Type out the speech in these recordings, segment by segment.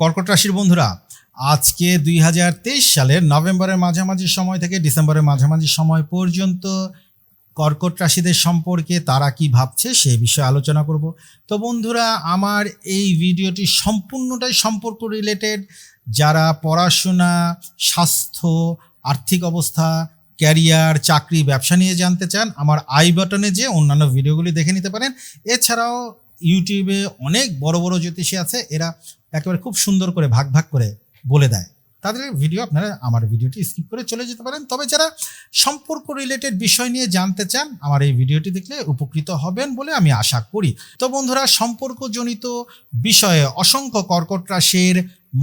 কর্কট রাশির বন্ধুরা, আজকে দুই হাজার তেইশ সালের নভেম্বরের মাঝামাঝি সময় থেকে ডিসেম্বরের মাঝামাঝি সময় পর্যন্ত কর্কট রাশিদের সম্পর্কে তারা কি ভাবছে সে বিষয়ে আলোচনা করব। তো বন্ধুরা, আমার এই ভিডিওটি সম্পূর্ণটাই সম্পর্ক রিলেটেড যারা পড়াশোনা, স্বাস্থ্য, আর্থিক অবস্থা ক্যারিয়ার চাকরি, ব্যবসা নিয়ে জানতে চান, আমার আই বাটনে যে অন্যান্য ভিডিওগুলি দেখে নিতে পারেন। এছাড়াও ইউটিউবে অনেক বড় বড় জ্যোতিষী আছে, এরা একেবারে খুব সুন্দর করে ভাগ ভাগ করে বলে দেয়। তাদের ভিডিও আপনারা আমার ভিডিওটি স্কিপ করে চলে যেতে পারেন। তবে যারা সম্পর্ক রিলেটেড বিষয় নিয়ে জানতে চান, আমার এই ভিডিওটি দেখলে উপকৃত হবেন বলে আমি আশা করি। তো বন্ধুরা, সম্পর্কজনিত বিষয়ে অসংখ্য কর্কট রাশির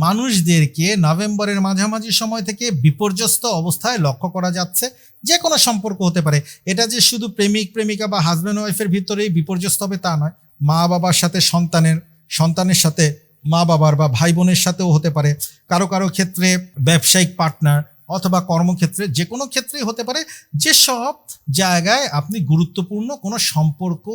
মানুষদেরকে নভেম্বরের মাঝামাঝি সময় থেকে বিপর্যস্ত অবস্থায় লক্ষ্য করা যাচ্ছে। যে কোনো সম্পর্ক হতে পারে। এটা যে শুধু প্রেমিক, প্রেমিকা বা হাজব্যান্ড ওয়াইফের ভিতরেই বিপর্যস্ত হবে তা নয়। মা বাবার সাথে সন্তানের সন্তানের সাথে মা বাবার বা ভাই বোনের সাথেও হতে পারে। কারও কারও ক্ষেত্রে ব্যবসায়িক পার্টনার অথবা কর্মক্ষেত্রে যে কোনো ক্ষেত্রেই হতে পারে। যেসব জায়গায় আপনি গুরুত্বপূর্ণ কোনো সম্পর্ক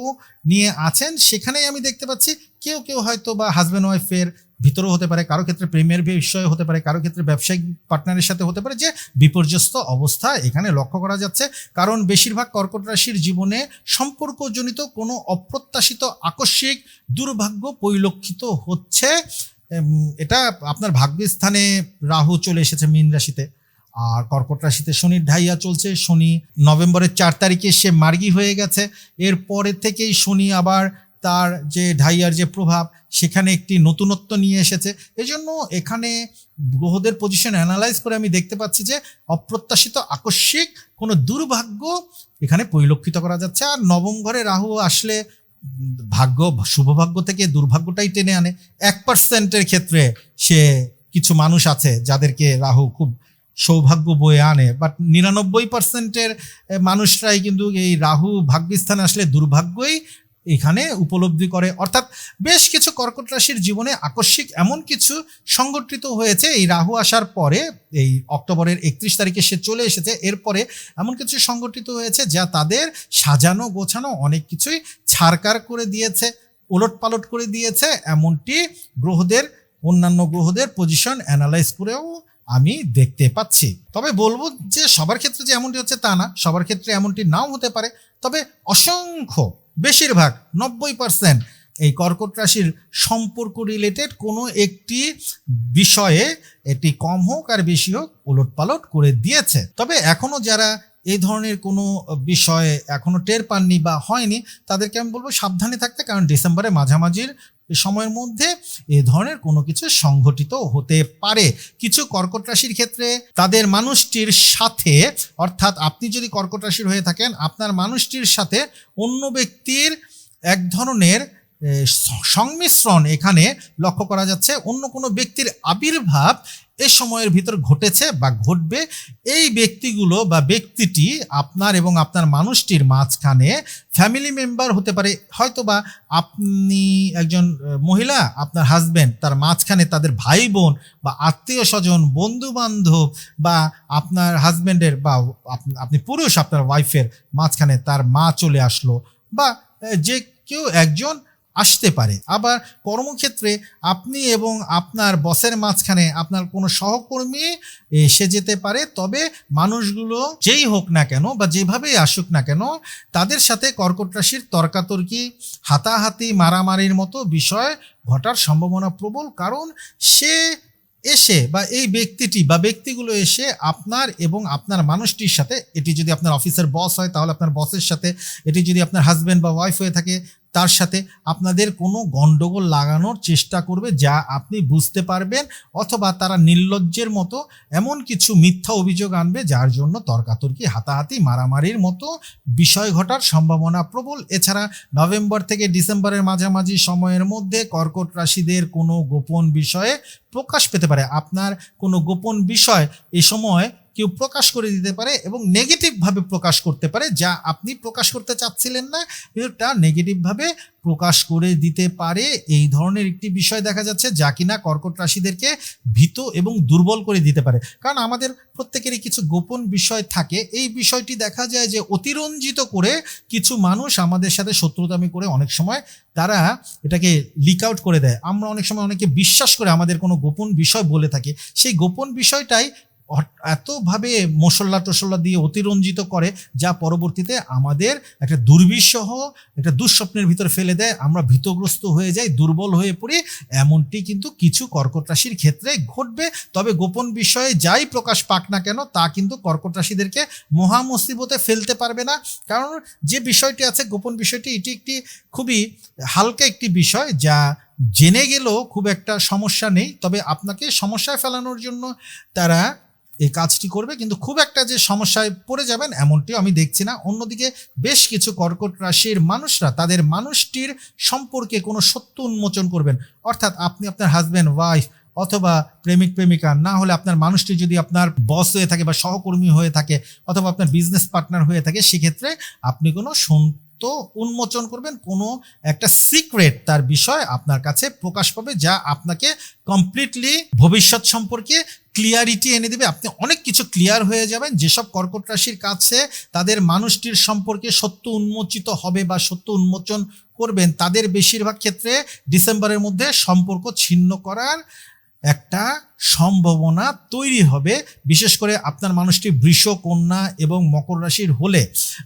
নিয়ে আছেন, সেখানেই আমি দেখতে পাচ্ছি কেউ কেউ হয়তো বা হাজব্যান্ড ওয়াইফের ভিতরেও হতে পারে, কারও ক্ষেত্রে প্রেমের বিষয়ে হতে পারে, কারও ক্ষেত্রে ব্যবসায়িক পার্টনারের সাথে হতে পারে, যে বিপর্যস্ত অবস্থা এখানে লক্ষ্য করা যাচ্ছে। কারণ বেশিরভাগ কর্কট রাশির জীবনে সম্পর্কজনিত কোনো অপ্রত্যাশিত আকস্মিক দুর্ভাগ্য পরিলক্ষিত হচ্ছে। এটা আপনার ভাগ্যস্থানে রাহু চলে এসেছে মীন রাশিতে। আর কর্কট রাশিতে শনির ঢাইয়া চলছে, শনি নভেম্বরের চার তারিখে সে মার্গী হয়ে গেছে। এর পরে থেকেই শনি আবার তার যে ঢাইয়ার যে প্রভাব, সেখানে একটি নতুনত্ব নিয়ে এসেছে। এজন্য এখানে গ্রহদের পজিশন অ্যানালাইজ করে আমি দেখতে পাচ্ছি যে অপ্রত্যাশিত আকস্মিক কোনো দুর্ভাগ্য এখানে পরিলক্ষিত করা যাচ্ছে। আর নবম ঘরে রাহু আসলে ভাগ্য, শুভভাগ্য থেকে দুর্ভাগ্যটাই টেনে আনে। এক পার্সেন্টের ক্ষেত্রে সে কিছু মানুষ আছে যাদেরকে রাহু খুব সৌভাগ্য বয়ে আনে। বাট নিরানব্বই পার্সেন্টের মানুষরাই কিন্তু এই রাহু ভাগ্যস্থানে আসলে দুর্ভাগ্যই এখানে উপলব্ধি করে। অর্থাৎ বেশ কিছু কর্কট রাশির জীবনে আকস্মিক এমন কিছু সংগঠিত হয়েছে, এই রাহু আসার পরে, এই অক্টোবরের একত্রিশ তারিখে সে চলে এসেছে। এরপরে এমন কিছু সংগঠিত হয়েছে যা তাদের সাজানো, গোছানো অনেক কিছুই ছাড়কার করে দিয়েছে ওলট পালট করে দিয়েছে। এমনটি গ্রহদের, অন্যান্য গ্রহদের পজিশন অ্যানালাইজ করেও আমি দেখতে পাচ্ছি। তবে বলব যে সবার ক্ষেত্রে যে এমনটি হচ্ছে তা না। সবার ক্ষেত্রে এমনটি নাও হতে পারে। তবে অসংখ্য বেশিরভাগ, নব্বই পার্সেন্ট এই কর্কট রাশির সম্পর্ক রিলেটেড কোনো একটি বিষয়ে এটি কম হোক আর বেশি হোক ওলট পালট করে দিয়েছে। তবে এখনও যারা এই ধরনের কোনো বিষয়ে এখনও টের পাননি বা হয়নি, তাদেরকে আমি বলব সাবধানে থাকতে, কারণ ডিসেম্বরে মাঝামাঝির সময়ের মধ্যে এ ধরনের কোনো কিছু সংঘটিত হতে পারে। কিছু কর্কট রাশির ক্ষেত্রে তাদের মানুষটির সাথে, অর্থাৎ আপনি যদি কর্কট রাশির হয়ে থাকেন, আপনার মানুষটির সাথে অন্য ব্যক্তির এক ধরনের সংমিশ্রণ এখানে লক্ষ্য করা যাচ্ছে। অন্য কোনো ব্যক্তির আবির্ভাব এ সময়ের ভিতর ঘটেছে বা ঘটবে, এই ব্যক্তিগুলো বা ব্যক্তিটি আপনার এবং আপনার মানুষটির মাঝখানে ফ্যামিলি মেম্বার হতে পারে হয়তো বা আপনি একজন মহিলা, আপনার হাজব্যান্ড তার মাঝখানে তাদের ভাই বোন বা আত্মীয় স্বজন বন্ধু বান্ধব বা আপনার হাজব্যান্ডের বা আপনি পুরুষ, আপনার ওয়াইফের মাঝখানে তার মা চলে আসলো বা যে কেউ একজন আসতে পারে। আবার কর্মক্ষেত্রে আপনি এবং আপনার বসের মাঝখানে আপনার কোনো সহকর্মী এসে যেতে পারে, তবে মানুষগুলো যেই হোক না কেন বা যেভাবেই আসুক না কেন, তাদের সাথে কর্কট রাশির তর্কাতর্কি, হাতাহাতি, মারামারির মতো বিষয় ঘটার সম্ভাবনা প্রবল, কারণ সে এসে বা এই ব্যক্তিটি বা ব্যক্তিগুলো এসে আপনার এবং আপনার মানুষটির সাথে, এটি যদি আপনার অফিসের বস হয়, তাহলে আপনার বসের সাথে, এটি যদি আপনার হাজব্যান্ড বা ওয়াইফ হয়ে থাকে তার সাথে আপনাদের কোনো গন্ডগোল লাগানোর চেষ্টা করবে যা আপনি বুঝতে পারবেন অথবা তারা নির্লজ্জের মতো এমন কিছু মিথ্যা অভিযোগ আনবে যার জন্য তর্কাতর্কি, হাতাহাতি, মারামারির মতো বিষয় ঘটার সম্ভাবনা প্রবল। এছাড়া নভেম্বর থেকে ডিসেম্বরের মাঝামাঝি সময়ের মধ্যে কর্কট রাশিদের কোনো গোপন বিষয়ে প্রকাশ পেতে পারে। আপনার কোনো গোপন বিষয় এ সময় কেউ প্রকাশ করে দিতে পারে এবং নেগেটিভভাবে প্রকাশ করতে পারে, যা আপনি প্রকাশ করতে চাচ্ছিলেন না, কিন্তু তা নেগেটিভভাবে প্রকাশ করে দিতে পারে। এই ধরনের একটি বিষয় দেখা যাচ্ছে যা কিনা কর্কট রাশিদেরকে ভীত এবং দুর্বল করে দিতে পারে। কারণ আমাদের প্রত্যেকেরই কিছু গোপন বিষয় থাকে। এই বিষয়টি দেখা যায় যে অতিরঞ্জিত করে কিছু মানুষ আমাদের সাথে শত্রুতামি করে অনেক সময় তারা এটাকে লিক আউট করে দেয়। আমরা অনেক সময় অনেকে বিশ্বাস করে আমাদের কোনো গোপন বিষয় বলে থাকি। সেই গোপন বিষয়টাই এতভাবে মশলা টসল্লা দিয়ে অতিরঞ্জিত করে যা পরবর্তীতে আমাদের একটা দুর্বিষহ, একটা দুঃস্বপ্নের ভিতরে ফেলে দেয়। আমরা ভীতগ্রস্ত হয়ে যাই, দুর্বল হয়ে পড়ি। এমনটি কিন্তু কিছু কর্কট রাশির ক্ষেত্রে ঘটবে। তবে গোপন বিষয়ে যাই প্রকাশ পাক না কেন, তা কিন্তু কর্কট রাশিদেরকে মহা মুসিবতে ফেলতে পারবে না। কারণ যে বিষয়টি আছে, গোপন বিষয়টি, এটি একটি খুবই হালকা একটি বিষয় যা জেনে গেলেও খুব একটা সমস্যা নেই। তবে আপনাকে সমস্যায় ফেলানোর জন্য তারা এই কাজটি করবে, কিন্তু খুব একটা যে সমস্যায় পড়ে যাবেন এমনটিও আমি দেখছি না। অন্যদিকে বেশ কিছু কর্কট রাশির মানুষরা তাদের মানুষটির সম্পর্কে কোনো সত্য উন্মোচন করবেন। অর্থাৎ আপনি আপনার হাজব্যান্ড ওয়াইফ অথবা প্রেমিক, প্রেমিকা, না হলে আপনার মানুষটি যদি আপনার বস হয়ে থাকে বা সহকর্মী হয়ে থাকে অথবা আপনার বিজনেস পার্টনার হয়ে থাকে, সেক্ষেত্রে আপনি কোনো সত্য উন্মোচন করবেন, কোনো একটা সিক্রেট তার বিষয় আপনার কাছে প্রকাশ পাবে, যা আপনাকে কমপ্লিটলি ভবিষ্যৎ সম্পর্কে ক্লিয়ারিটি এনে দেবে। আপনি অনেক কিছু ক্লিয়ার হয়ে যাবেন। যেসব কর্কট রাশির কাছে তাদের মানুষটির সম্পর্কে সত্য উন্মোচিত হবে বা সত্য উন্মোচন করবেন, তাদের বেশিরভাগ ক্ষেত্রে ডিসেম্বরের মধ্যে সম্পর্ক ছিন্ন করার একটা সম্ভাবনা তৈরি হবে, বিশেষ করে আপনার মানুষটি বৃষ কন্যা এবং মকর রাশির হলে।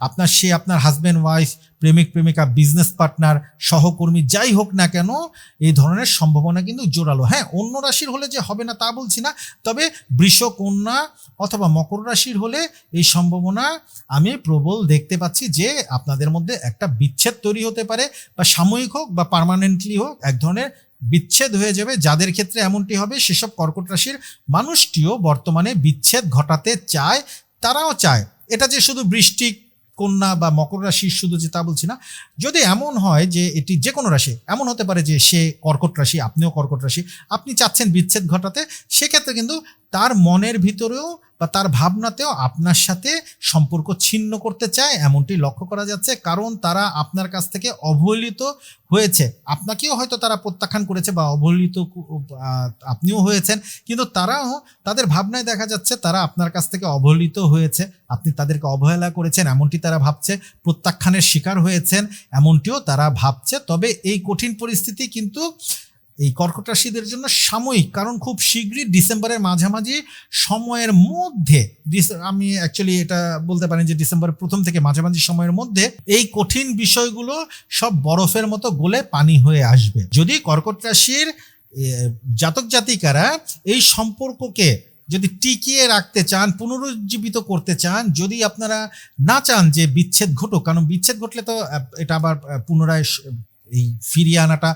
আপনার সে আপনার হাজব্যান্ড ওয়াইফ প্রেমিক, প্রেমিকা বিজনেস পার্টনার সহকর্মী যাই হোক না কেন, এই ধরনের সম্ভাবনা কিন্তু জোরালো। হ্যাঁ অন্য রাশির হলে যে হবে না তা বলছি না, তবে বৃষ কন্যা অথবা মকর রাশির হলে এই সম্ভাবনা আমি প্রবল দেখতে পাচ্ছি যে আপনাদের মধ্যে একটা বিচ্ছেদ তৈরি হতে পারে, বা সাময়িক হোক বা পার্মানেন্টলি হোক, এক ধরনের বিচ্ছেদ হয়ে যাবে। যাদের ক্ষেত্রে এমনটি হবে, সেসব কর্কট রাশির মানুষটিও বর্তমানে বিচ্ছেদ ঘটাতে চায়, তারাও চায়। এটা যে শুধু বৃষ্টি, কন্যা বা মকর রাশি শুধু যে তা বলছি না, যদি এমন হয় যে এটি যে কোনো রাশি, এমন হতে পারে যে সে কর্কট রাশি, আপনিও কর্কট রাশি, আপনি চাচ্ছেন বিচ্ছেদ ঘটাতে, সেক্ষেত্রে কিন্তু তার মনের ভিতরেও বা তার ভাবনাতেও আপনার সাথে সম্পর্ক ছিন্ন করতে চায়, এমনটি লক্ষ্য করা যাচ্ছে। কারণ তারা আপনার কাছ থেকে অবহেলিত হয়েছে। আপনাকেও হয়তো তারা প্রত্যাখ্যান করেছে বা অবহেলিত আপনিও হয়েছেন। কিন্তু তারাও তাদের ভাবনায় দেখা যাচ্ছে, তারা আপনার কাছ থেকে অবহেলিত হয়েছে। আপনি তাদেরকে অবহেলা করেছেন, এমনটি তারা ভাবছে। প্রত্যাখ্যানের শিকার হয়েছেন, এমনটিও তারা ভাবছে। তবে এই কঠিন পরিস্থিতি কিন্তু এই কর্কট রাশিদের জন্য সাময়িক, কারণ খুব শীঘ্রই ডিসেম্বরের মাঝামাঝি সময়ের মধ্যে আমি অ্যাকচুয়ালি এটা বলতে পারেন যে ডিসেম্বরের প্রথম থেকে মাঝামাঝি সময়ের মধ্যে এই কঠিন বিষয়গুলো সব বরফের মতো গলে পানি হয়ে আসবে। যদি কর্কট রাশির জাতক জাতিকারা এই সম্পর্ককে যদি টিকিয়ে রাখতে চান, পুনরুজ্জীবিত করতে চান, যদি আপনারা না চান যে বিচ্ছেদ ঘটুক, কারণ বিচ্ছেদ ঘটলে তো এটা আবার পুনরায় এই ফিরিয়ে আনাটা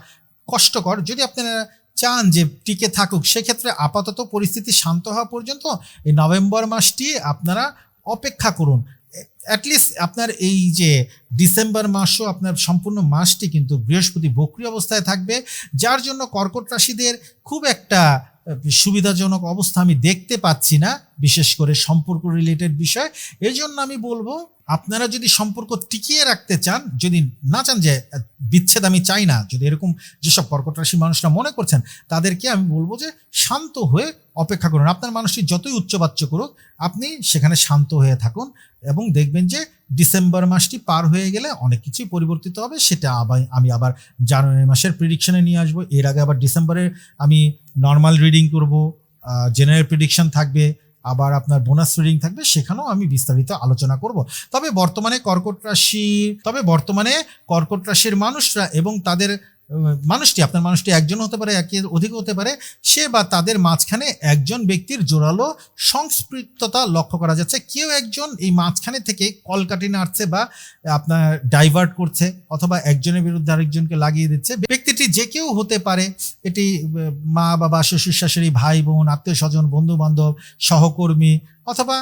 কষ্টকর। যদি আপনারা চান যে টিকে থাকুক, সেক্ষেত্রে আপাতত পরিস্থিতি শান্ত হওয়া পর্যন্ত এই নভেম্বর মাসটি আপনারা অপেক্ষা করুন। অ্যাটলিস্ট আপনার এই যে ডিসেম্বর মাসও আপনার সম্পূর্ণ মাসটি কিন্তু বৃহস্পতি বক্রি অবস্থায় থাকবে, যার জন্য কর্কট রাশিদের খুব একটা সুবিধাজনক অবস্থা আমি দেখতে পাচ্ছি না, বিশেষ করে সম্পর্ক রিলেটেড বিষয়। এই জন্য আমি বলব, আপনারা যদি সম্পর্ক টিকিয়ে রাখতে চান, যদি না চান যে বিচ্ছেদ আমি চাই না, যদি এরকম যেসব কর্কট রাশির মানুষরা মনে করছেন, তাদেরকে আমি বলব যে, শান্ত হয়ে অপেক্ষা করুন। আপনার মানুষটি যতই উচ্চবাচ্য করুক, আপনি সেখানে শান্ত হয়ে থাকুন এবং দেখবেন যে ডিসেম্বর মাসটি পার হয়ে গেলে অনেক কিছুই পরিবর্তিত হবে, সেটা আবার আমি আবার জানুয়ারি মাসের প্রিডিকশনে নিয়ে আসব। এর আগে আবার ডিসেম্বরে আমি নর্মাল রিডিং করব জেনারেল প্রিডিকশন থাকবে, আবার আপনার বোনাস রিডিং থাকবে, সেখানেও আমি বিস্তারিত আলোচনা করব। তবে বর্তমানে কর্কট রাশি, তবে বর্তমানে কর্কট রাশির মানুষরা এবং তাদের মানুষটি, আপনার মানুষটি একজন হতে পারে একের অধিক হতে পারে, সে বা তাদের মাঝখানে একজন ব্যক্তির জোরালো সংস্পৃক্ততা লক্ষ্য করা যাচ্ছে। কেউ একজন এই মাঝখানে থেকে কলকাটি নাড়ছে বা আপনার ডাইভার্ট করছে অথবা একজনের বিরুদ্ধে আরেকজনকে লাগিয়ে দিচ্ছে। ব্যক্তিটি যে কেউ হতে পারে, এটি মা, বাবা, শ্বশুর শাশুড়ি, ভাই, বোন, আত্মীয় স্বজন বন্ধু বান্ধব সহকর্মী অথবা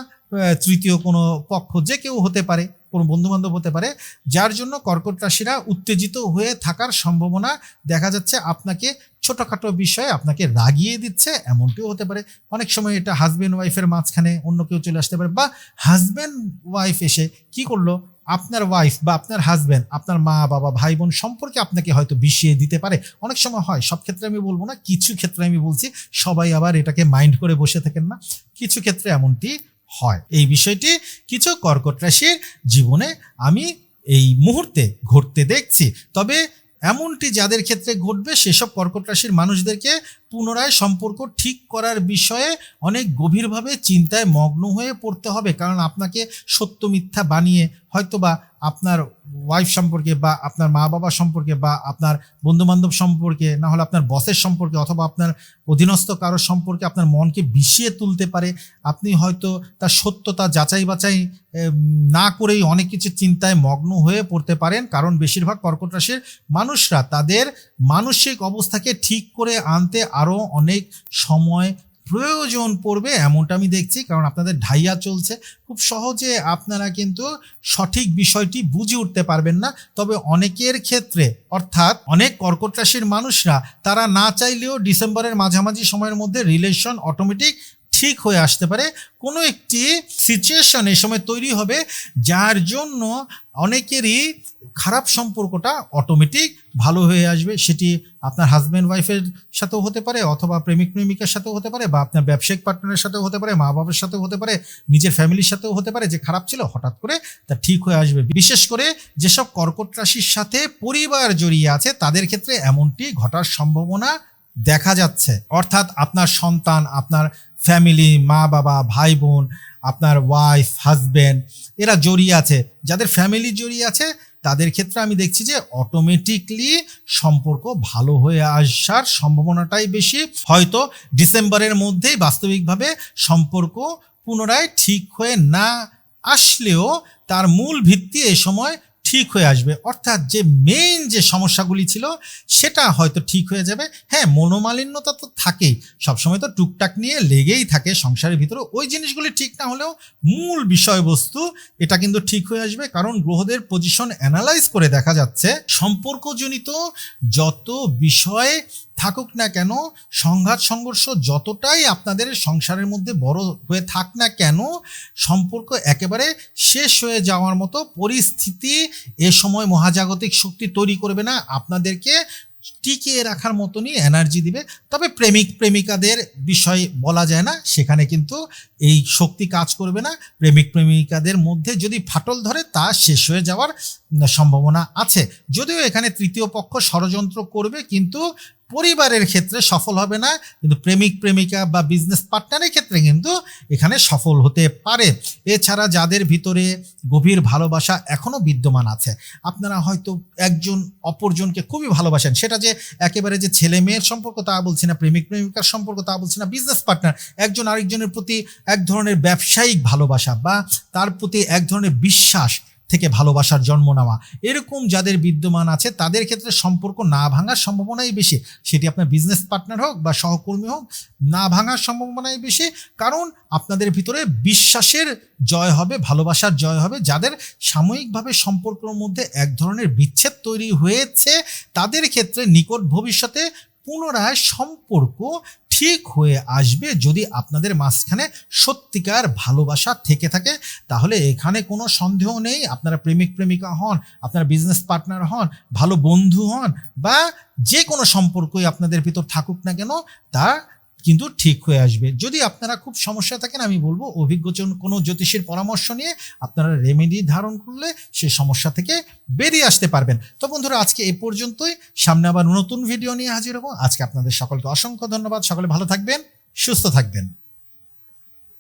তৃতীয় কোনো পক্ষ যে কেউ হতে পারে। কোনো বন্ধু বান্ধব হতে পারে, যার জন্য কর্কট রাশিরা উত্তেজিত হয়ে থাকার সম্ভাবনা দেখা যাচ্ছে। আপনাকে ছোটোখাটো বিষয়ে আপনাকে রাগিয়ে দিচ্ছে, এমনটিও হতে পারে। অনেক সময় এটা হাজব্যান্ড ওয়াইফের মাঝখানে অন্য কেউ চলে আসতে পারে বা হাজব্যান্ড ওয়াইফ এসে কি করল? আপনার ওয়াইফ বা আপনার হাজব্যান্ড আপনার মা, বাবা, ভাই, বোন সম্পর্কে আপনাকে হয়তো বিষিয়ে দিতে পারে। অনেক সময় হয়, সব ক্ষেত্রে আমি বলব না, কিছু ক্ষেত্রে আমি বলছি, সবাই আবার এটাকে মাইন্ড করে বসে থাকেন না। কিছু ক্ষেত্রে এমনটি হয়। এই বিষয়টি কিছু কর্কট রাশির জীবনে আমি এই মুহূর্তে ঘটতে দেখছি। তবে এমনটি যাদের ক্ষেত্রে ঘটবে, সেসব কর্কট রাশির মানুষদেরকে পুনরায় সম্পর্ক ঠিক করার বিষয়ে অনেক গভীরভাবে চিন্তায় মগ্ন হয়ে পড়তে হবে। কারণ আপনাকে সত্য মিথ্যা বানিয়ে হয়তোবা আপনার ওয়াইফ সম্পর্কে বা আপনার মা বাবা সম্পর্কে বা আপনার বন্ধু বান্ধব সম্পর্কে, না হলে আপনার বসের সম্পর্কে অথবা আপনার অধীনস্থ কারোর সম্পর্কে আপনার মনকে বিষিয়ে তুলতে পারে। আপনি হয়তো তার সত্যতা যাচাই বাছাই না করেই অনেক কিছু চিন্তায় মগ্ন হয়ে পড়তে পারেন। কারণ বেশিরভাগ কর্কট রাশির মানুষরা তাদের মানসিক অবস্থাকে ঠিক করে আনতে আরও অনেক সময় প্রয়োজন পড়বে এমনটা আমি দেখছি, কারণ আপনাদের ঢাইয়া চলছে। খুব সহজে আপনারা কিন্তু সঠিক বিষয়টি বুঝে উঠতে পারবেন না। তবে অনেকের ক্ষেত্রে, অর্থাৎ অনেক কর্কট রাশির মানুষরা, তারা না চাইলেও ডিসেম্বরের মাঝামাঝি সময়ের মধ্যে রিলেশন অটোমেটিক ঠিক হয়ে আসতে পারে। কোনো একটি সিচুয়েশন এই সময় তৈরি হবে যার জন্য অনেকেরই খারাপ সম্পর্কটা অটোমেটিক ভালো হয়ে আসবে। সেটি আপনার হাজব্যান্ড ওয়াইফের সাথেও হতে পারে অথবা প্রেমিক প্রেমিকার সাথেও হতে পারে বা আপনার ব্যবসায়িক পার্টনারের সাথেও হতে পারে মা বাবার সাথেও হতে পারে, নিজের ফ্যামিলির সাথেও হতে পারে, যে খারাপ ছিল হঠাৎ করে তা ঠিক হয়ে আসবে। বিশেষ করে যেসব কর্কট রাশির সাথে পরিবার জড়িয়ে আছে তাদের ক্ষেত্রে এমনটি ঘটার সম্ভাবনা দেখা যাচ্ছে। অর্থাৎ আপনার সন্তান, আপনার ফ্যামিলি মা বাবা, ভাই বোন, আপনার ওয়াইফ হাজব্যান্ড এরা জড়িয়ে আছে। যাদের ফ্যামিলি জড়িয়ে আছে, তাদের ক্ষেত্রে আমি দেখছি যে অটোমেটিকলি সম্পর্ক ভালো হয়ে আসার সম্ভাবনাটাই বেশি। হয়তো ডিসেম্বরের মধ্যেই বাস্তবিকভাবে সম্পর্ক পুনরায় ঠিক হয়ে না আসলেও তার মূল ভিত্তি এ সময় ঠিক হয়ে আসবে। অর্থাৎ যে মেইন যে সমস্যাগুলি ছিল, সেটা হয়তো ঠিক হয়ে যাবে। হ্যাঁ মনোমালিন্যতা তো থাকেই। সবসময় তো টুকটাক নিয়ে লেগেই থাকে সংসারের ভিতরে। ওই জিনিসগুলি ঠিক না হলেও মূল বিষয়বস্তু, এটা কিন্তু ঠিক হয়ে আসবে। কারণ গ্রহদের পজিশন অ্যানালাইজ করে দেখা যাচ্ছে, সম্পর্কজনিত যত বিষয়ে থাকুক না কেন, সংঘাত, সংঘর্ষ যতটাই আপনাদের সংসারের মধ্যে বড় হয়ে থাক না কেন, সম্পর্ক একেবারে শেষ হয়ে যাওয়ার মতো পরিস্থিতি এ সময় মহাজাগতিক শক্তি তৈরি করবে না, আপনাদেরকে টিকিয়ে রাখার মতনই এনার্জি দিবে। তবে প্রেমিক, প্রেমিকাদের বিষয় বলা যায় না, সেখানে কিন্তু এই শক্তি কাজ করবে না। প্রেমিক, প্রেমিকাদের মধ্যে যদি ফাটল ধরে, তা শেষ হয়ে যাওয়ার সম্ভাবনা আছে। যদিও এখানে তৃতীয় পক্ষ ষড়যন্ত্র করবে, কিন্তু পরিবারের ক্ষেত্রে সফল হবে না, কিন্তু প্রেমিক, প্রেমিকা বা বিজনেস পার্টনারের ক্ষেত্রে কিন্তু এখানে সফল হতে পারে। এছাড়া যাদের ভিতরে গভীর ভালোবাসা এখনও বিদ্যমান আছে, আপনারা হয়তো একজন অপরজনকে খুবই ভালোবাসেন, সেটা যে একেবারে যে ছেলে মেয়ের সম্পর্ক তা বলছি না, প্রেমিক, প্রেমিকার সম্পর্ক তা বলছি না বিজনেস পার্টনার একজন আরেকজনের প্রতি এক ধরনের ব্যবসায়িক ভালোবাসা বা তার প্রতি এক ধরনের বিশ্বাস থেকে ভালোবাসার জন্ম নেওয়া। এরকম যাদের বিদ্যমান আছে, তাদের ক্ষেত্রে সম্পর্ক না ভাঙার সম্ভাবনাই বেশি। সেটি আপনার বিজনেস পার্টনার হোক বা সহকর্মী হোক, না ভাঙার সম্ভাবনাই বেশি। কারণ আপনাদের ভিতরে বিশ্বাসের জয় হবে, ভালোবাসার জয় হবে। যাদের সাময়িকভাবে সম্পর্কের মধ্যে এক ধরনের বিচ্ছেদ তৈরি হয়েছে, তাদের ক্ষেত্রে নিকট ভবিষ্যতে পুনরায় সম্পর্ক ঠিক হয়ে আসবে যদি আপনাদের মাঝখানে সত্যিকার ভালোবাসা থেকে থাকে, তাহলে এখানে কোনো সন্দেহ নেই। আপনারা প্রেমিক প্রেমিকা হন, আপনারা বিজনেস পার্টনার হন, ভালো বন্ধু হন, বা যে কোনো সম্পর্কই আপনাদের ভিতর থাকুক না কেন, তা কিন্তু ঠিক হয়ে আসবে। যদি আপনারা খুব সমস্যা থাকেন, আমি বলব অভিজ্ঞ জন- কোনো জ্যোতিষের পরামর্শ নিয়ে আপনারা রেমেডি ধারণ করলে সে সমস্যা থেকে বেরিয়ে আসতে পারবেন। তো বন্ধুরা, আজকে এ পর্যন্তই। সামনে আবার নতুন ভিডিও নিয়ে হাজির হব। আজকে আপনাদের সকলকে অসংখ্য ধন্যবাদ। সকলে ভালো থাকবেন, সুস্থ থাকবেন।